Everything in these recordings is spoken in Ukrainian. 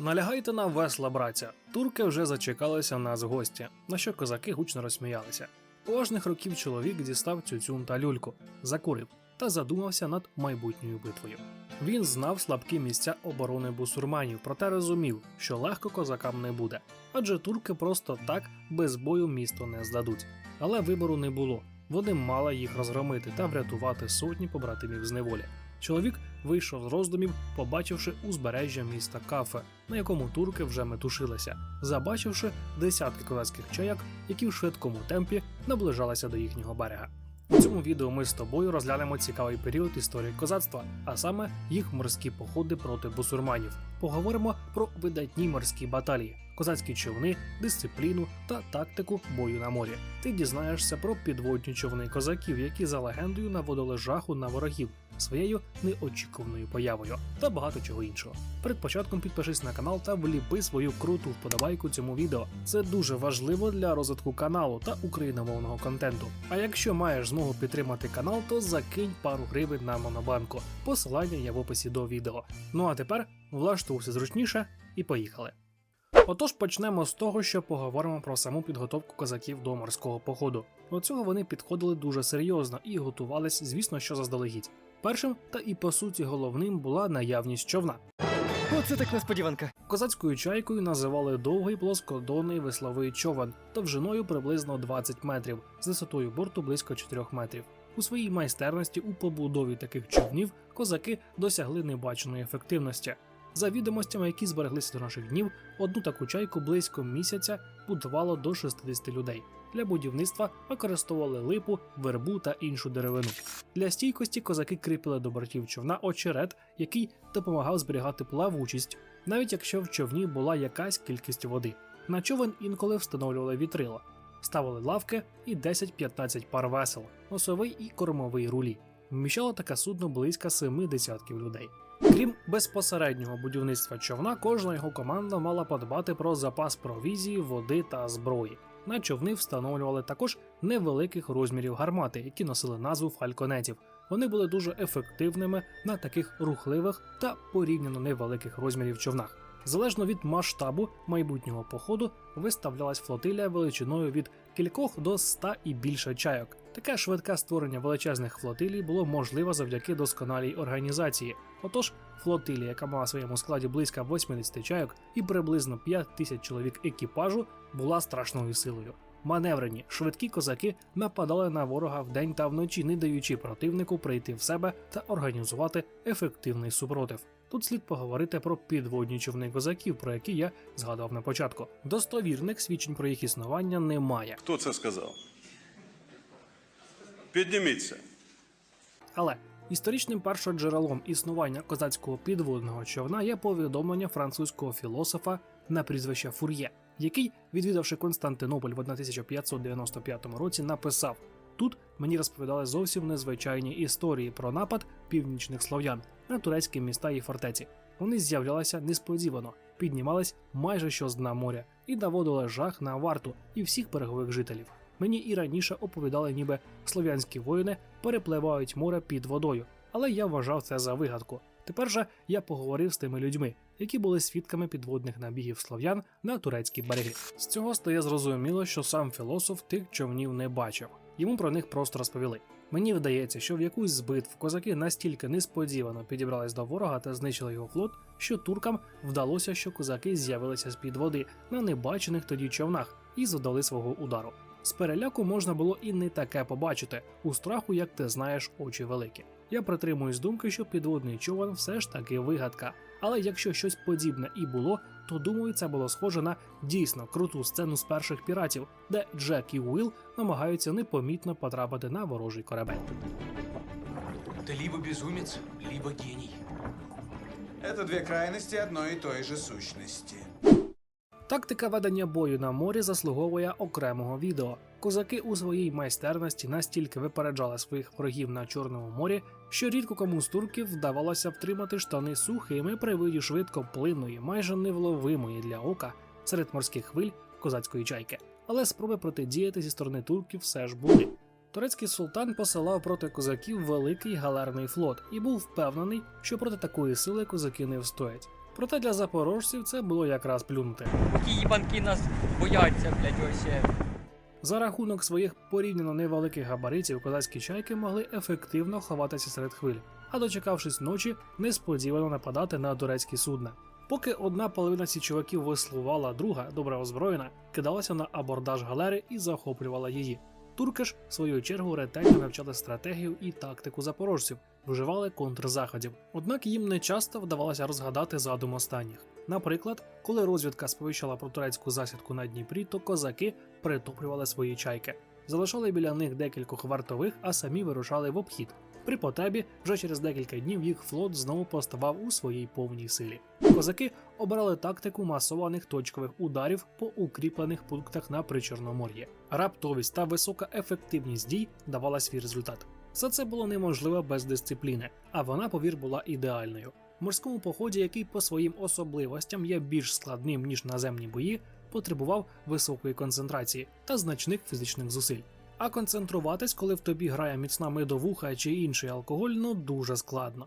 Налягайте на весла, браття. Турки вже зачекалися нас в гості, на що козаки гучно розсміялися. Поважних років чоловік дістав цюцюн та люльку, закурив та задумався над майбутньою битвою. Він знав слабкі місця оборони бусурманів, проте розумів, що легко козакам не буде, адже турки просто так без бою місто не здадуть. Але вибору не було. Вони мали їх розгромити та врятувати сотні побратимів з неволі. Чоловік вийшов з роздумів, побачивши узбережжя міста Кафе, на якому турки вже метушилися, забачивши десятки козацьких чаяк, які в швидкому темпі наближалися до їхнього берега. У цьому відео ми з тобою розглянемо цікавий період історії козацтва, а саме їх морські походи проти бусурманів. Поговоримо про видатні морські баталії, козацькі човни, дисципліну та тактику бою на морі. Ти дізнаєшся про підводні човни козаків, які за легендою наводили жаху на ворогів своєю неочікуваною появою та багато чого іншого. Перед початком підпишись на канал та вліпи свою круту вподобайку цьому відео. Це дуже важливо для розвитку каналу та україномовного контенту. А якщо маєш змогу підтримати канал, то закинь пару гривень на монобанку. Посилання є в описі до відео. Ну а тепер влаштовуйся зручніше і поїхали. Отож почнемо з того, що поговоримо про саму підготовку козаків до морського походу. До цього вони підходили дуже серйозно і готувались, звісно, що заздалегідь. Першим та і по суті головним була наявність човна. Оце так несподіванка. Козацькою чайкою називали довгий плоскодонний весловий човен довжиною приблизно 20 метрів, з висотою борту близько 4 метрів. У своїй майстерності у побудові таких човнів козаки досягли небаченої ефективності. За відомостями, які збереглися до наших днів, одну таку чайку близько місяця будувало до 60 людей. Для будівництва використовували липу, вербу та іншу деревину. Для стійкості козаки кріпили до бортів човна очерет, який допомагав зберігати плавучість, навіть якщо в човні була якась кількість води. На човен інколи встановлювали вітрила, ставили лавки і 10-15 пар весел, носовий і кормовий рулі. Вміщало таке судно близько семи десятків людей. Крім безпосереднього будівництва човна, кожна його команда мала подбати про запас провізії, води та зброї. На човни встановлювали також невеликих розмірів гармати, які носили назву фальконетів. Вони були дуже ефективними на таких рухливих та порівняно невеликих розмірів човнах. Залежно від масштабу майбутнього походу виставлялась флотилія величиною від кількох до ста і більше чайок. Таке швидке створення величезних флотилій було можливе завдяки досконалій організації. Отож, флотилія, яка мала в своєму складі близько 80 чайок і приблизно 5 тисяч чоловік екіпажу, була страшною силою. Маневрені, швидкі козаки нападали на ворога вдень та вночі, не даючи противнику прийти в себе та організувати ефективний супротив. Тут слід поговорити про підводні човни козаків, про які я згадав на початку. Достовірних свідчень про їх існування немає. Хто це сказав? Підніміться. Але історичним першоджерелом існування козацького підводного човна є повідомлення французького філософа на прізвище Фур'є, який, відвідавши Константинополь в 1595 році, написав: Тут мені розповідали зовсім незвичайні історії про напад північних слов'ян на турецькі міста і фортеці. Вони з'являлися несподівано, піднімались майже що з дна моря і наводили жах на варту і всіх берегових жителів. Мені і раніше оповідали, ніби слов'янські воїни перепливають море під водою, але я вважав це за вигадку. Тепер же я поговорив з тими людьми, які були свідками підводних набігів слов'ян на турецькі береги. З цього стає зрозуміло, що сам філософ тих човнів не бачив. Йому про них просто розповіли. Мені вдається, що в якусь з козаки настільки несподівано підібрались до ворога та знищили його флот, що туркам вдалося, що козаки з'явилися з під води на небачених тоді човнах і завдали свого удару. З переляку можна було і не таке побачити. У страху, як ти знаєш, очі великі. Я притримуюсь думки, що підводний човен все ж таки вигадка. Але якщо щось подібне і було, то думаю, це було схоже на дійсно круту сцену з перших піратів, де Джек і Уилл намагаються непомітно потрапити на ворожий корабель. Ты либо безумец, либо гений. Это две крайности одной и той же сущности. Тактика ведення бою на морі заслуговує окремого відео. Козаки у своїй майстерності настільки випереджали своїх ворогів на Чорному морі, що рідко кому з турків вдавалося втримати штани сухими при виді швидко плинної, майже невловимої для ока серед морських хвиль козацької чайки. Але спроби протидіяти зі сторони турків все ж були. Турецький султан посилав проти козаків великий галерний флот і був впевнений, що проти такої сили козаки не встоять. Проте для запорожців це було якраз плюнути. Ті їбанки нас бояться, блядь, вообще. За рахунок своїх порівняно невеликих габаритів козацькі чайки могли ефективно ховатися серед хвиль, а дочекавшись ночі, несподівано нападати на турецькі судна. Поки одна половина січовиків веслувала, друга, добре озброєна, кидалася на абордаж галери і захоплювала її. Турки ж, в свою чергу, ретельно навчали стратегію і тактику запорожців, вживали контрзаходів. Однак їм не часто вдавалося розгадати задум останніх. Наприклад, коли розвідка сповіщала про турецьку засідку на Дніпрі, то козаки притоплювали свої чайки, залишали біля них декількох вартових, а самі вирушали в обхід. При потребі вже через декілька днів їх флот знову поставав у своїй повній силі. Козаки обрали тактику масованих точкових ударів по укріплених пунктах на Причорномор'ї. Раптовість та висока ефективність дій давала свій результат. Все це було неможливо без дисципліни, а вона, повір, була ідеальною. В морському поході, який по своїм особливостям є більш складним ніж наземні бої, потребував високої концентрації та значних фізичних зусиль. А концентруватись, коли в тобі грає міцна медовуха чи інший алкоголь, ну дуже складно.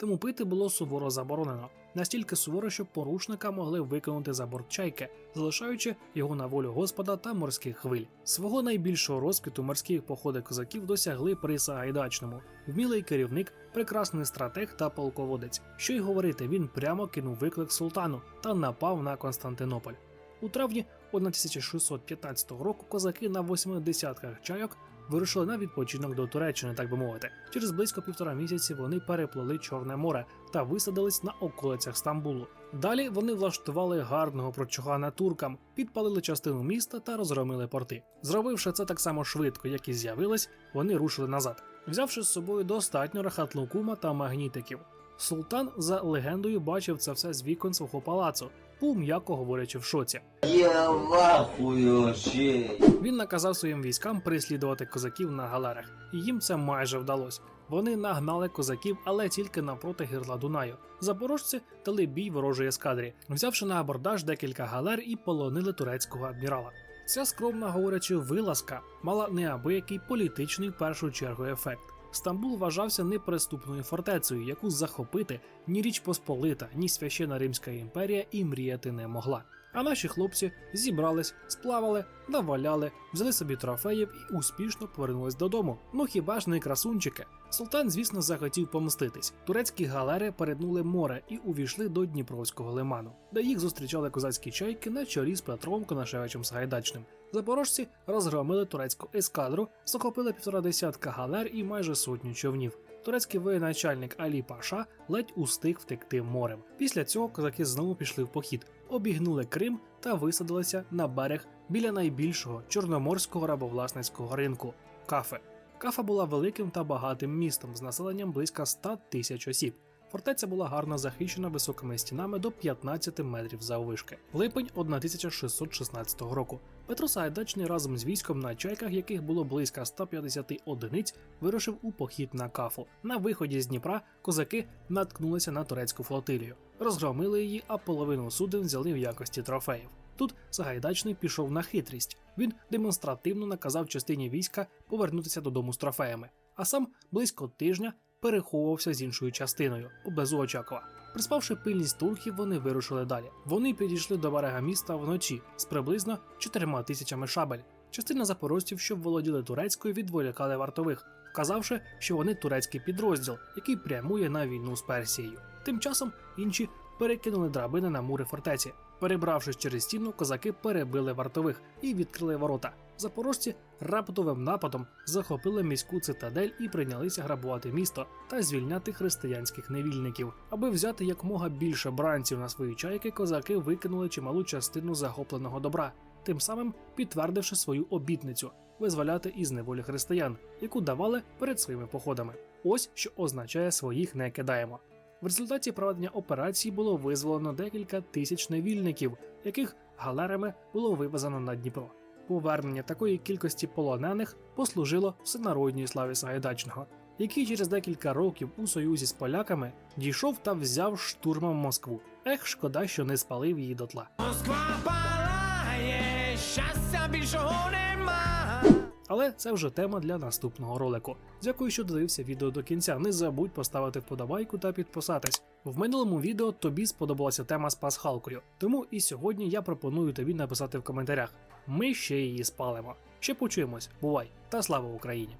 Тому пити було суворо заборонено, настільки суворо, що порушника могли викинути за борт чайки, залишаючи його на волю господа та морських хвиль. Свого найбільшого розквіту морські походи козаків досягли при Сагайдачному. Вмілий керівник, прекрасний стратег та полководець. Що й говорити, він прямо кинув виклик султану та напав на Константинополь. У травні 1615 року козаки на восьми десятках чайок вирушили на відпочинок до Туреччини, так би мовити. Через близько півтора місяці вони переплили Чорне море та висадились на околицях Стамбулу. Далі вони влаштували гарного прочугана туркам, підпалили частину міста та розгромили порти. Зробивши це так само швидко, як і з'явились, вони рушили назад, взявши з собою достатньо рахатлукума та магнітиків. Султан за легендою бачив це все з вікон свого палацу, був м'яко говорячи в шоці. Я в ахуї вообще. Він наказав своїм військам переслідувати козаків на галерах, і їм це майже вдалося. Вони нагнали козаків, але тільки навпроти гирла Дунаю. Запорожці дали бій ворожій ескадрі, взявши на абордаж декілька галер і полонили турецького адмірала. Ця скромно говорячи вилазка мала неабиякий політичний в першу чергу ефект. Стамбул вважався неприступною фортецею, яку захопити ні Річ Посполита, ні священа Римська імперія і мріяти не могла. А наші хлопці зібрались, сплавали, наваляли, взяли собі трофеїв і успішно повернулись додому. Ну хіба ж не красунчики? Султан, звісно, захотів помститись. Турецькі галери перетнули море і увійшли до Дніпровського лиману, де їх зустрічали козацькі чайки на чолі з Петром Конашевичем Сагайдачним. Запорожці розгромили турецьку ескадру, захопили півтора десятка галер і майже сотню човнів. Турецький воєначальник Алі Паша ледь устиг втекти морем. Після цього козаки знову пішли в похід, обігнули Крим та висадилися на берег біля найбільшого чорноморського рабовласницького ринку кафе. Кафа була великим та багатим містом з населенням близько 100 тисяч осіб. Фортеця була гарно захищена високими стінами до 15 метрів заввишки. Липень 1616 року. Петро Сагайдачний разом з військом на чайках, яких було близько 150 одиниць, вирушив у похід на кафу. На виході з Дніпра козаки наткнулися на турецьку флотилію, розгромили її, а половину суден взяли в якості трофеїв. Тут Сагайдачний пішов на хитрість. Він демонстративно наказав частині війська повернутися додому з трофеями, а сам близько тижня переховувався з іншою частиною поблизу Очакова. Приспавши пильність турків, вони вирушили далі. Вони підійшли до берега міста вночі з приблизно чотирма тисячами шабель. Частина запорожців, що володіли турецькою, відволікали вартових, вказавши, що вони турецький підрозділ, який прямує на війну з Персією. Тим часом інші перекинули драбини на мури фортеці. Перебравшись через стіну, козаки перебили вартових і відкрили ворота. Запорожці раптовим нападом захопили міську цитадель і прийнялися грабувати місто та звільняти християнських невільників. Аби взяти якомога більше бранців на свої чайки, козаки викинули чималу частину захопленого добра, тим самим підтвердивши свою обітницю визволяти із неволі християн, яку давали перед своїми походами. Ось що означає своїх не кидаємо. В результаті проведення операції було визволено декілька тисяч невільників, яких галерами було вивезено на Дніпро повернення такої кількості полонених послужило всенародній славі Сагайдачного, який через декілька років у союзі з поляками дійшов та взяв штурмом Москву. Ех, шкода, що не спалив її дотла. Москва палає, щастя більшого нема. Але це вже тема для наступного ролику. Дякую, що дивився відео до кінця. Не забудь поставити вподобайку та підписатись. В минулому відео тобі сподобалася тема з пасхалкою, тому і сьогодні я пропоную тобі написати в коментарях, ми ще її спалимо. Ще почуємось, бувай, та слава Україні!